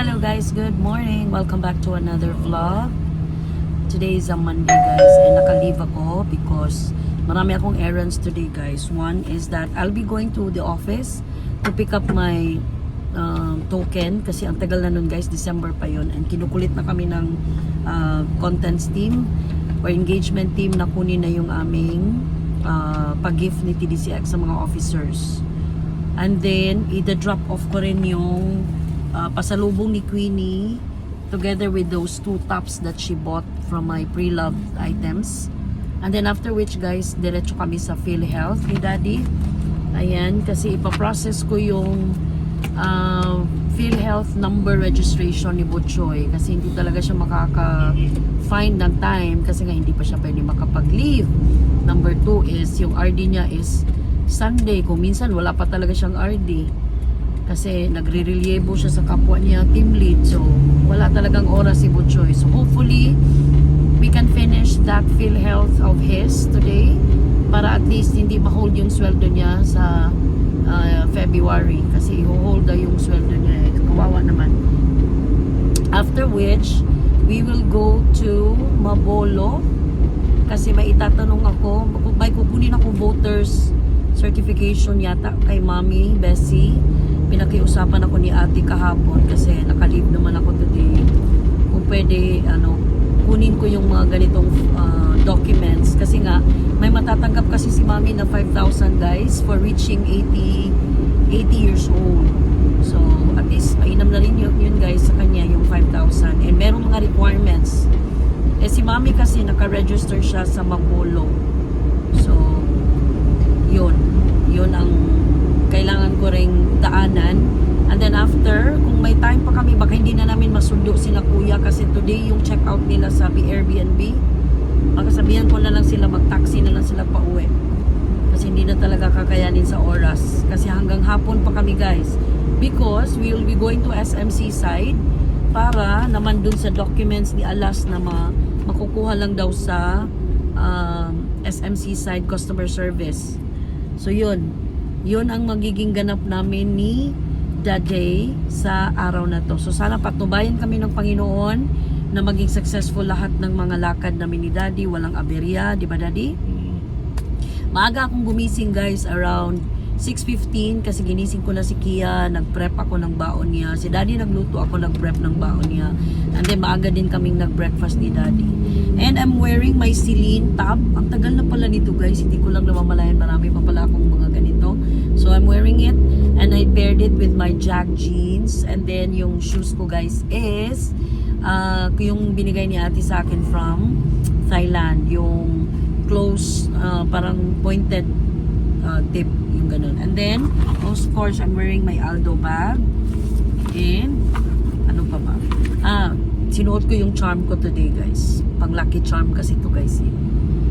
Hello guys, good morning. Welcome back to another vlog. Today is a Monday guys and naka-leave ako because marami akong errands today guys. One is that I'll be going to the office to pick up my um, token kasi ang tagal na nun guys, December pa yon and kinukulit na kami ng uh, contents team or engagement team na kunin na yung aming uh, pag-gift ni TDCX sa mga officers. And then, i-drop off ko rin yung uh, pasalubong ni Queenie together with those two tops that she bought from my pre-loved items. And then after which guys, diretso kami sa PhilHealth ni Daddy. Ayan, kasi ipaprocess ko yung uh, PhilHealth number registration ni Butchoy kasi hindi talaga siya makaka-find ng time kasi nga hindi pa siya pwede makapag-leave. Number two is yung RD niya is Sunday. Kung minsan wala pa talaga siyang RD kasi nagre-reliebo siya sa kapwa niya team lead. So wala talagang oras si Butchoy so hopefully we can finish that PhilHealth of his today para at least hindi ma-hold yung sweldo niya sa uh, February. Kasi i-hold yung sweldo niya eh. kawawa naman. After which we will go to Mabolo. Kasi may itatanong ako may kukunin ako voters certification yata kay Mami Bessie pinakiusapan ako ni ate kahapon kasi nakalib naman ako today. Kung pwede ano kunin ko yung mga ganitong uh, documents. Kasi nga may matatanggap kasi si mami na 5,000 guys for reaching 80 80 years old. So at least mainam na rin yun, yun guys sa kanya yung 5,000 and merong mga requirements. Eh si mami kasi naka-register siya sa Mapolo so yun yun ang kailangan ko ring daanan. And then after, kung may time pa kami, baka hindi na masundo sila kuya kasi today yung check-out nila sa Airbnb. Magkasabihan ko na lang sila, mag-taxi na lang sila pa uwi. Kasi hindi na talaga kakayanin sa oras. Kasi hanggang hapon pa kami guys. Because we will be going to SMC side para naman dun sa documents ni Alas na ma makukuha lang daw sa um, SMC side customer service. So yun, yun ang magiging ganap namin ni Daday sa araw na to. So sana patnubayan kami ng Panginoon na maging successful lahat ng mga lakad namin ni Daddy, walang aberya, di ba Daddy? Maaga akong gumising guys around 6.15 kasi ginising ko na si Kia, nag-prep ako ng baon niya. Si Daddy nagluto ako, nag-prep ng baon niya. And then maaga din kaming nag-breakfast ni Daddy. And I'm wearing my Celine top. Ang tagal na pala nito guys, hindi ko lang namamalayan. Marami pa pala akong mga. So I'm wearing it and I paired it with my Jack jeans. And then yung shoes ko guys is uh, yung binigay ni ate sa akin from Thailand. Yung close, uh, parang pointed uh, tip yung ganun. And then, of course, I'm wearing my Aldo bag. And, ano pa ba? Ah, sinuot ko yung charm ko today, guys. Pang lucky charm kasi to guys. Eh.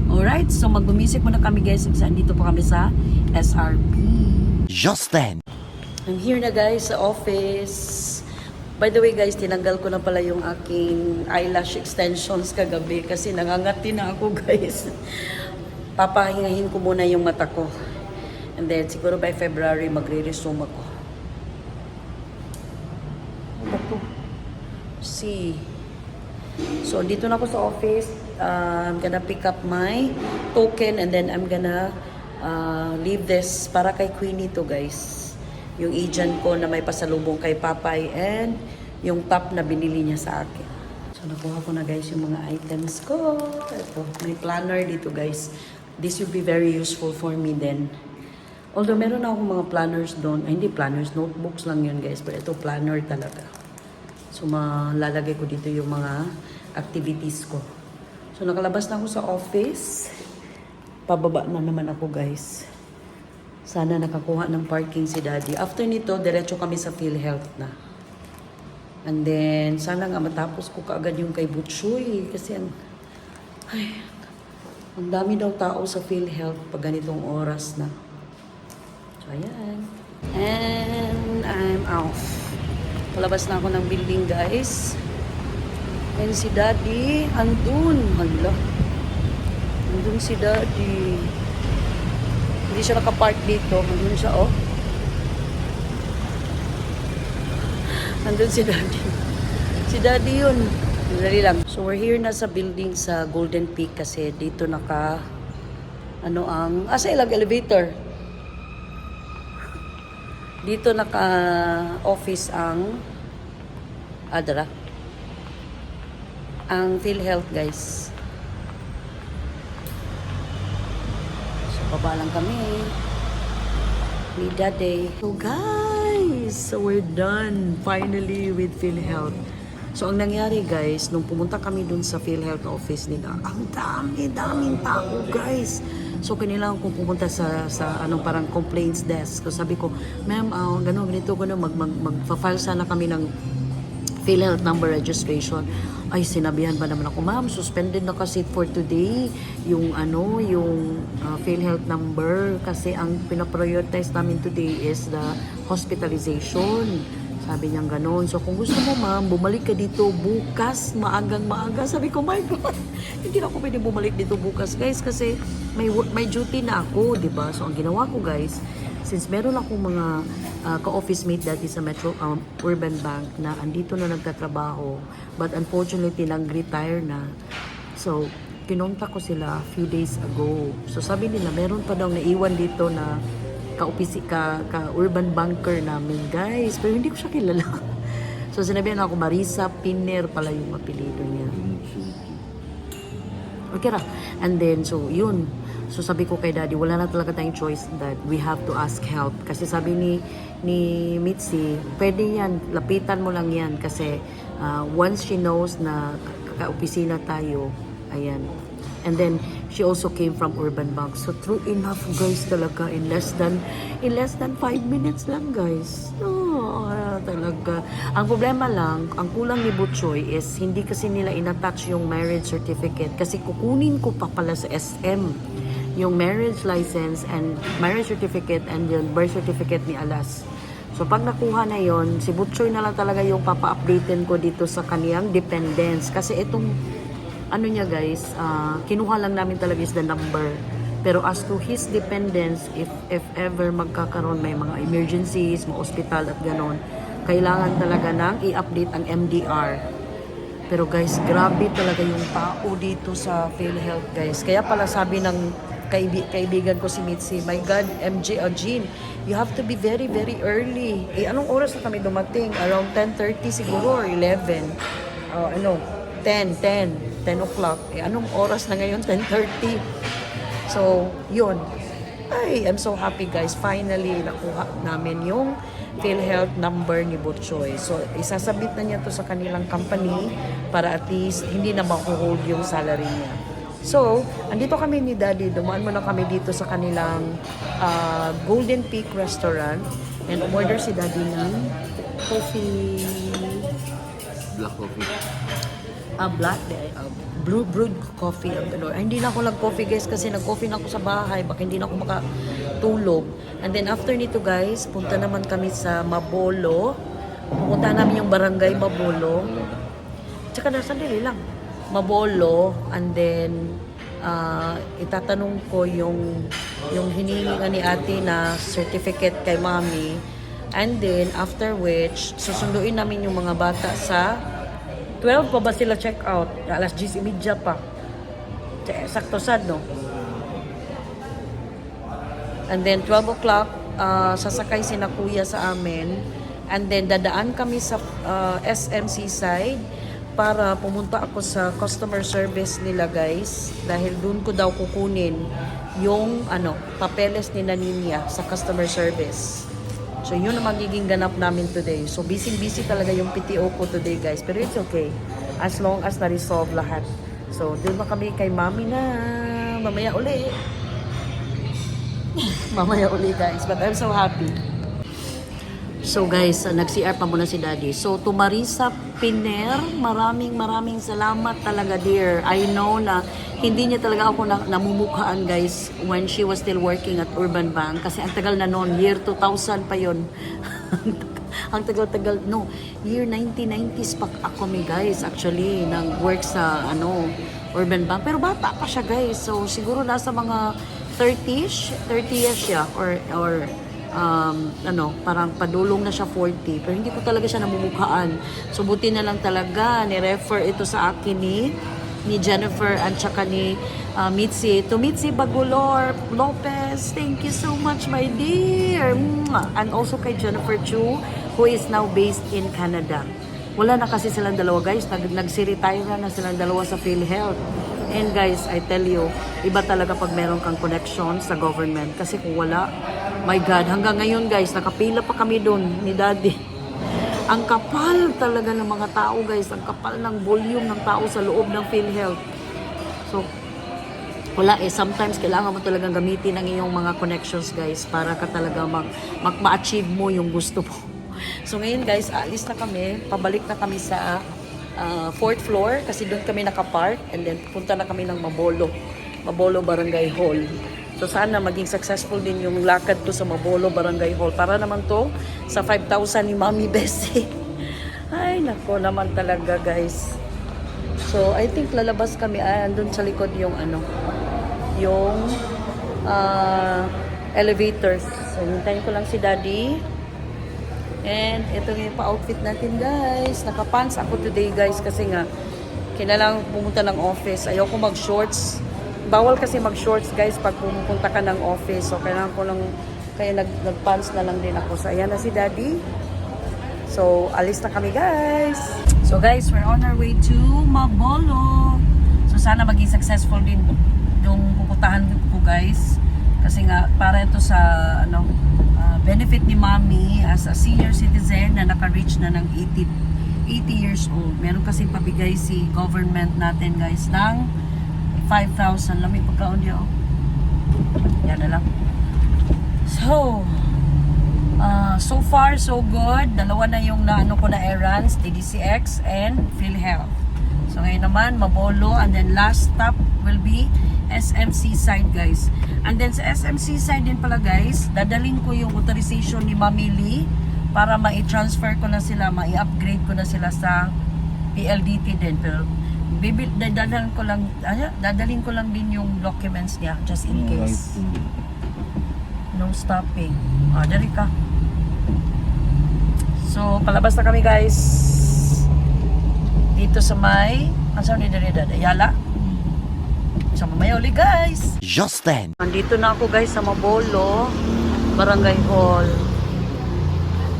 Alright, so magbumisik muna kami, guys. Andito pa kami sa SRP. Just then. I'm here na, guys, sa office. By the way, guys, tinanggal ko na pala yung aking eyelash extensions kagabi kasi nangangati na ako, guys. Papahingahin ko muna yung mata ko. And then, siguro by February, magre-resume ako. Ano to? See. So, dito na ako sa office. Uh, I'm gonna pick up my token and then I'm gonna uh, leave this para kay Queenie to, guys. Yung agent ko na may pasalubong kay Papay and yung top na binili niya sa akin. So, nakuha ko na guys yung mga items ko. Ito, may planner dito guys. This will be very useful for me then. Although meron akong mga planners doon. Ay, hindi planners, notebooks lang yun guys. Pero ito, planner talaga. So, malalagay ko dito yung mga activities ko. So, nakalabas na ako sa office. Pababa na naman ako guys. Sana nakakuha ng parking si daddy. After nito, diretso kami sa PhilHealth na. And then, sana nga matapos ko kaagad yung kay Butchoy. Kasi ang, ay, ang dami daw tao sa PhilHealth pag ganitong oras na. So, ayan. And I'm off. Palabas na ako ng building, guys. And si Daddy, andun. Hala. Andun si Daddy. Hindi siya nakapark dito. Andun siya, oh. Nandun si Daddy. Si Daddy yun. Dali lang. So we're here na sa building sa Golden Peak kasi dito naka ano ang asa ilang elevator. Dito naka office ang adra ang PhilHealth guys. Baba lang kami ni Daddy. So guys, so we're done finally with PhilHealth. So ang nangyari guys, nung pumunta kami dun sa PhilHealth office nila, ang dami, daming tao guys. So kailangan kong pumunta sa sa anong parang complaints desk. So sabi ko, ma'am, uh, gano'n, ganito, gano'n, mag, mag, mag-file sana kami ng PhilHealth number registration. Ay, sinabihan ba naman ako, ma'am, suspended na kasi for today yung ano, yung uh, PhilHealth number kasi ang pinaprioritize namin today is the hospitalization. Sabi niya gano'n. So, kung gusto mo, ma'am, bumalik ka dito bukas, maagang maaga. Sabi ko, my God, hindi na ako pwede bumalik dito bukas, guys, kasi may, may duty na ako, di ba? So, ang ginawa ko, guys, since meron akong mga uh, ka-office mate dati sa Metro um, Urban Bank na andito na nagtatrabaho but unfortunately nag-retire na. So kinontak ko sila a few days ago. So sabi nila meron pa daw naiwan dito na ka-office ka, ka urban banker namin guys. Pero hindi ko siya kilala. So sinabihan ako Marisa Piner pala yung apelido niya. Okay ra. And then, so, yun. So, sabi ko kay daddy, wala na talaga tayong choice that we have to ask help. Kasi sabi ni, ni Mitzi, pwede yan, lapitan mo lang yan. Kasi uh, once she knows na kaka-opisina tayo, ayan. And then, she also came from Urban Bank. So, true enough, guys, talaga, in less than, in less than 5 minutes lang, guys. Oh, talaga. Ang problema lang, ang kulang ni Butchoy is hindi kasi nila inattach yung marriage certificate kasi kukunin ko pa pala sa SM yung marriage license and marriage certificate and yung birth certificate ni Alas. So pag nakuha na yon, si Butchoy na lang talaga yung papa-updatein ko dito sa kaniyang dependence kasi itong ano niya guys, ah, kinuha lang namin talaga is the number. Pero as to his dependence, if if ever magkakaroon may mga emergencies, mga hospital at ganon, kailangan talaga nang i-update ang MDR. Pero guys, grabe talaga yung tao dito sa PhilHealth guys. Kaya pala sabi ng kaibi- kaibigan ko si Mitzi, my God, MJ Jean, you have to be very, very early. Eh, anong oras na kami dumating? Around 10.30 siguro or 11. Oh, ano, 10, 10, 10 o'clock. Eh, anong oras na ngayon? 10.30. So, yun. Ay, I'm so happy guys. Finally, nakuha namin yung PhilHealth number ni Butchoy. So, isasabit na niya to sa kanilang company para at least hindi na makuhold yung salary niya. So, andito kami ni Daddy. Dumaan muna kami dito sa kanilang ah, Golden Peak Restaurant. And umorder si Daddy ng coffee Black coffee. ah black uh, blue brewed coffee ang galore. Ay, hindi na ako nag-coffee guys kasi nag-coffee na ako sa bahay baka hindi na ako makatulog. And then after nito guys, punta naman kami sa Mabolo. Pupunta namin yung barangay Mabolo. Tsaka na sandali lang. Mabolo and then ah, itatanong ko yung yung hiningi ni ate na certificate kay mami. And then after which susunduin namin yung mga bata sa 12 pa ba sila check out? Alas 10.30 pa. Tse- Sakto sad, no? And then 12 o'clock, uh, sasakay si na kuya sa amin. And then dadaan kami sa uh, SMC side para pumunta ako sa customer service nila guys dahil doon ko daw kukunin yung ano papeles ni Naninia sa customer service. So yun ang magiging ganap namin today. So busy-busy talaga yung PTO ko today guys. Pero it's okay. As long as na-resolve lahat. So doon na kami kay mami na mamaya uli. mamaya uli guys. But I'm so happy. So guys, uh, nag-CR pa muna si Daddy. So to Marisa Piner, maraming maraming salamat talaga dear. I know na hindi niya talaga ako na, namumukhaan guys when she was still working at Urban Bank kasi ang tagal na noon, year 2000 pa yon. ang tagal-tagal, no, year 1990s pa ako mi guys actually nang work sa ano Urban Bank. Pero bata pa siya guys. So siguro nasa mga 30ish, 30ish siya or or um, ano, parang padulong na siya 40. Pero hindi ko talaga siya namumukhaan. So, buti na lang talaga, ni-refer ito sa akin ni ni Jennifer at saka ni uh, Mitzi. To Mitzi Bagulor Lopez, thank you so much, my dear. And also kay Jennifer Chu, who is now based in Canada. Wala na kasi silang dalawa, guys. Nag nagsiretire na silang dalawa sa PhilHealth. And guys, I tell you, iba talaga pag meron kang connection sa government. Kasi kung wala, my God, hanggang ngayon guys, nakapila pa kami doon ni Daddy. Ang kapal talaga ng mga tao guys, ang kapal ng volume ng tao sa loob ng PhilHealth. So, wala eh, sometimes kailangan mo talagang gamitin ang iyong mga connections guys para ka talaga mag, mag ma-achieve mo yung gusto mo. So ngayon guys, alis na kami, pabalik na kami sa ah, fourth floor kasi doon kami nakapark and then punta na kami ng Mabolo, Mabolo Barangay Hall. So sana maging successful din yung lakad to sa Mabolo Barangay Hall para naman to sa 5,000 ni Mami Bessie. Ay, nako naman talaga guys. So, I think lalabas kami, ah, andun sa likod yung ano, yung ah, elevators. So, hintayin ko lang si Daddy. And ito yung pa-outfit natin guys. Nakapants ako today guys kasi nga kailangan pumunta ng office. Ayoko mag-shorts. Bawal kasi mag-shorts guys pag pumupunta ka ng office. So kailangan ko lang, kaya nag, nag-pants na lang din ako. So ayan na si Daddy. So alis na kami guys. So guys, we're on our way to Mabolo. So sana maging successful din yung pupuntahan ko guys. Kasi nga para ito sa ano benefit ni Mommy as a senior citizen na naka-reach na ng 80 80 years old. Meron kasi pabigay si government natin guys ng 5,000. Lamig pagkaon niyo. Yan na lang. So, ah, so far so good. Dalawa na yung naano ko na errands, TDCX and PhilHealth. So ngayon naman, Mabolo and then last stop will be SMC side guys. And then sa SMC side din pala guys, dadaling ko yung authorization ni Mami Lee para ma-transfer ko na sila, ma-upgrade ko na sila sa PLDT din. Pero bibil, dadalhin ko lang, ano, dadalhin ko lang din yung documents niya just in case. No stopping. Ah, dari ka. So, palabas na kami guys. Dito sa may, ang saan ni? Ayala? Sa mamaya uli guys. Just then. Nandito na ako guys sa Mabolo, Barangay Hall.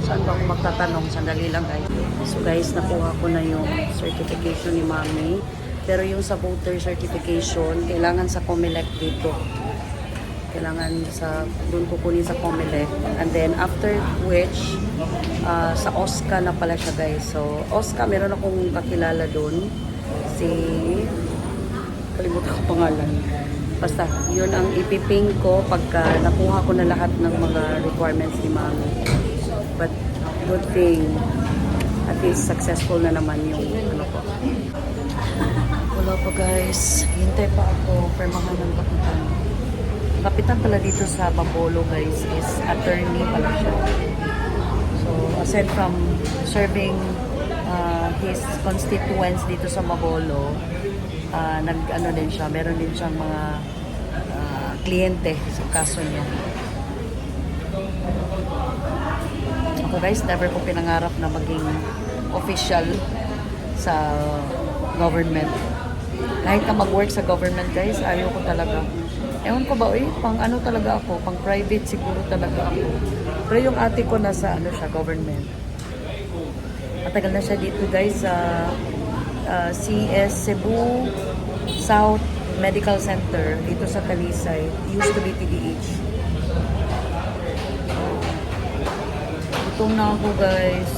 Saan ba ako magtatanong? Sandali lang guys. So guys, nakuha ko na yung certification ni Mami. Pero yung sa voter certification, kailangan sa COMELEC dito. Kailangan sa, doon kukunin sa COMELEC. And then after which, ah, sa OSCA na pala siya guys. So OSCA, meron akong kakilala doon. Si kalimutan ko pangalan. Basta, yun ang ipiping ko pagka nakuha ko na lahat ng mga requirements ni Mami. But, good thing, at least successful na naman yung ano ko. Wala pa guys. Hintay pa ako. Permahan ng kapitan. Kapitan pala dito sa Bambolo guys is attorney pala siya. So, aside from serving uh, his constituents dito sa Mabolo, uh, nag ano din siya, meron din siyang mga uh, kliyente sa kaso niya. Ako guys, never ko pinangarap na maging official sa government. Kahit na mag-work sa government guys, ayaw ko talaga. Ewan ko ba, eh, pang ano talaga ako, pang private siguro talaga ako. Pero yung ate ko nasa ano siya, government. Matagal na siya dito guys sa uh, CS Cebu South Medical Center dito sa Talisay. Used to be TDH. Gutom na ako guys.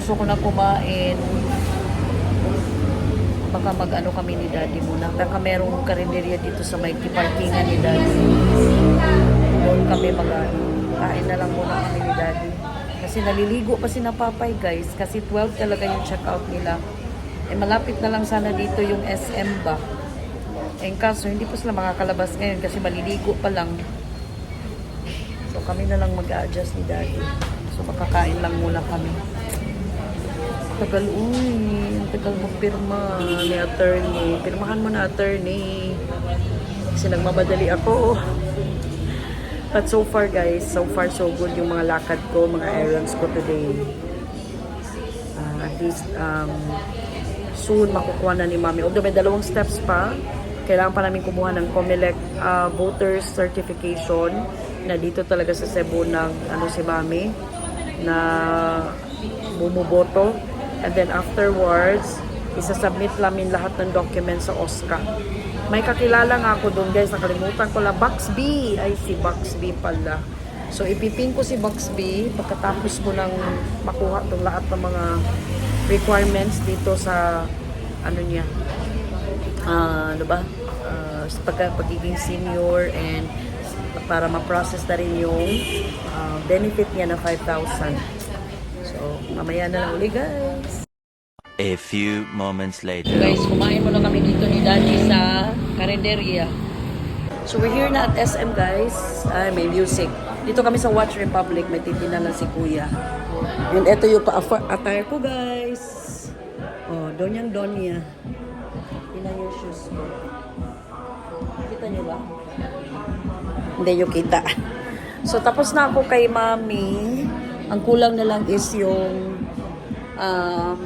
Gusto ko na kumain. Baka mag-ano kami ni daddy muna. Baka merong karinderya dito sa may parkingan ni daddy. Doon kami mag Kain na lang muna kami ni daddy. Kasi naliligo pa si na papay guys. Kasi 12 talaga yung check-out nila. Eh malapit na lang sana dito yung SM ba. Eh kaso hindi pa sila makakalabas ngayon kasi maliligo pa lang. So kami na lang mag-adjust ni daddy. So makakain lang muna kami. Tagal, uy. Tagal mo pirma ni attorney. Pirmahan mo na attorney. Kasi nagmamadali ako. But so far guys, so far so good yung mga lakad ko, mga errands ko today. Ah, at least um, soon makukuha na ni Mami. Although may dalawang steps pa, kailangan pa namin kumuha ng COMELEC uh, voters certification na dito talaga sa Cebu ng ano si Mami na bumuboto. And then afterwards, isasubmit namin lahat ng documents sa OSCA. May kakilala nga ako doon guys, nakalimutan ko lang. Box B! Ay, si Box B pala. So, ipipin ko si Box B pagkatapos ko nang makuha itong lahat ng mga requirements dito sa ano niya, ah, ano ba? Ah, sa pagka, pagiging senior and para ma-process na rin yung ah, benefit niya na 5,000. So, mamaya na lang uli guys. A few moments later. Guys, kumain muna kami dito ni Daddy sa Carinderia. So we're here na at SM guys. Ay, may music. Dito kami sa Watch Republic. May titinda lang si Kuya. And ito yung pa-attire ko guys. Oh, Donyang Donya. Tingnan yung shoes ko. Kita niyo ba? Hindi nyo kita. So tapos na ako kay Mami. Ang kulang na lang is yung um,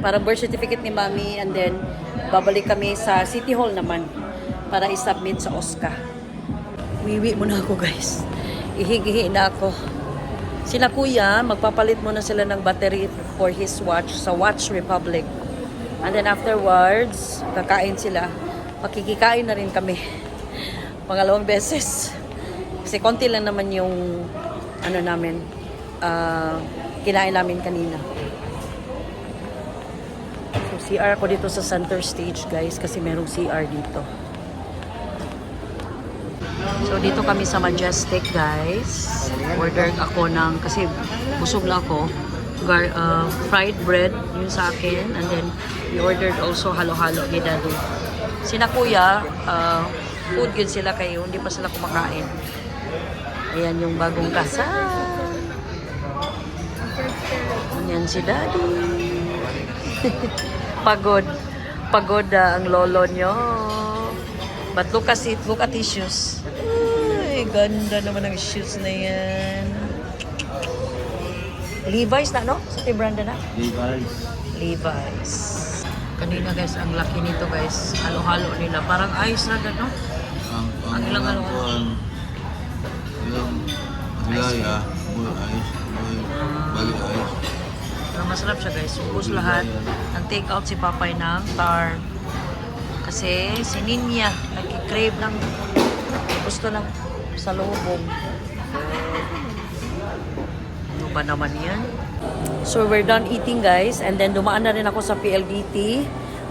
para birth certificate ni Mami and then babalik kami sa City Hall naman para i-submit sa OSCA. Wiwi muna ako guys. Ihigihi na ako. Sila kuya, magpapalit muna sila ng battery for his watch sa Watch Republic. And then afterwards, kakain sila. Makikikain na rin kami. Pangalawang beses. Kasi konti lang naman yung ano namin, ah, kinain namin kanina. So, CR ako dito sa center stage, guys, kasi merong CR dito. So, dito kami sa Majestic, guys. Order ako ng, kasi busog na ako, gar, uh, fried bread, yun sa akin. And then, we ordered also halo-halo ni Dadu. Sina kuya, uh, food yun sila kayo, hindi pa sila kumakain. Ayan yung bagong kasal. Ayan si Daddy. Pagod. Pagod ah, ang lolo nyo. But look at it, look at his shoes. Ganda naman ang shoes na yan. Levi's na, no? Sa Branda na? Levi's. Levi's. Kanina guys, ang laki nito guys. Halo-halo nila. Parang ice na no? Ang, Ang ilang ano? kuwan, Yung Bilaya, Bull Ice, Bull- Bali Ice. Pero masarap siya guys. Ubus lahat. Nag-take out si Papay ng tar. Kasi si Ninya nagki-crave ng gusto ng salubong. Ano ba naman yan? So we're done eating guys and then dumaan na rin ako sa PLDT.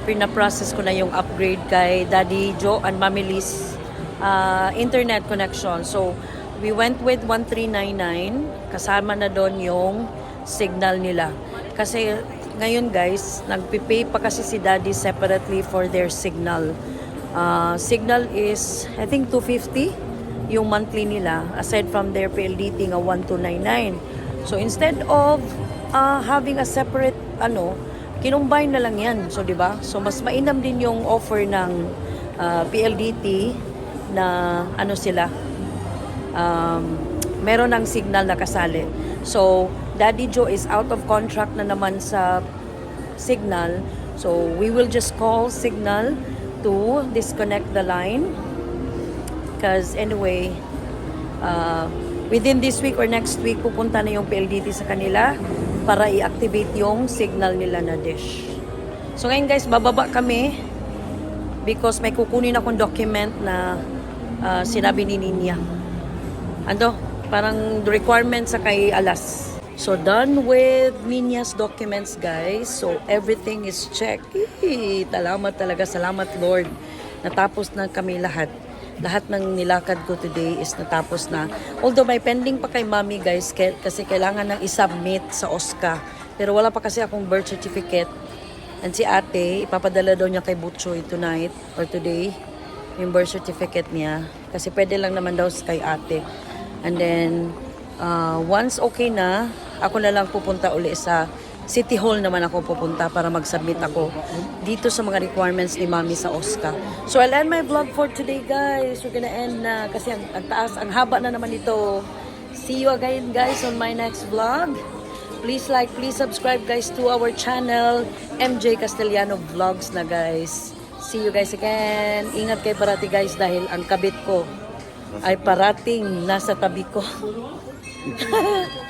Pina-process ko na yung upgrade kay Daddy Joe and Mami Liz uh, internet connection. So we went with 1399 kasama na doon yung signal nila. Kasi ngayon guys, nagpipay pa kasi si Daddy separately for their signal. Uh, signal is I think 250 yung monthly nila aside from their PLDT nga 1299. So instead of uh, having a separate ano, kinumbine na lang yan. So 'di ba? So mas mainam din yung offer ng uh, PLDT na ano sila um, meron ng signal na kasali. So, Daddy Joe is out of contract na naman sa signal. So, we will just call signal to disconnect the line. Because anyway, uh, within this week or next week, pupunta na yung PLDT sa kanila para i-activate yung signal nila na dish. So ngayon guys, bababa kami because may kukunin akong document na uh, sinabi ni Ninya. Ano? Parang requirement sa kay Alas. So, done with Ninya's documents, guys. So, everything is checked. Salamat talaga. Salamat, Lord. Natapos na kami lahat. Lahat ng nilakad ko today is natapos na. Although may pending pa kay Mami, guys, kasi kailangan nang isubmit sa OSCA. Pero wala pa kasi akong birth certificate. And si ate, ipapadala daw niya kay Butchoy tonight or today yung birth certificate niya. Kasi pwede lang naman daw kay ate. And then, uh, once okay na, ako na lang pupunta uli sa City Hall naman ako pupunta para mag-submit ako dito sa mga requirements ni Mami sa OSCA. So I'll end my vlog for today guys. We're gonna end na kasi ang, ang taas, ang haba na naman ito. See you again guys on my next vlog. Please like, please subscribe guys to our channel, MJ Castellano Vlogs na guys. See you guys again. Ingat kayo parati guys dahil ang kabit ko ay parating nasa tabi ko.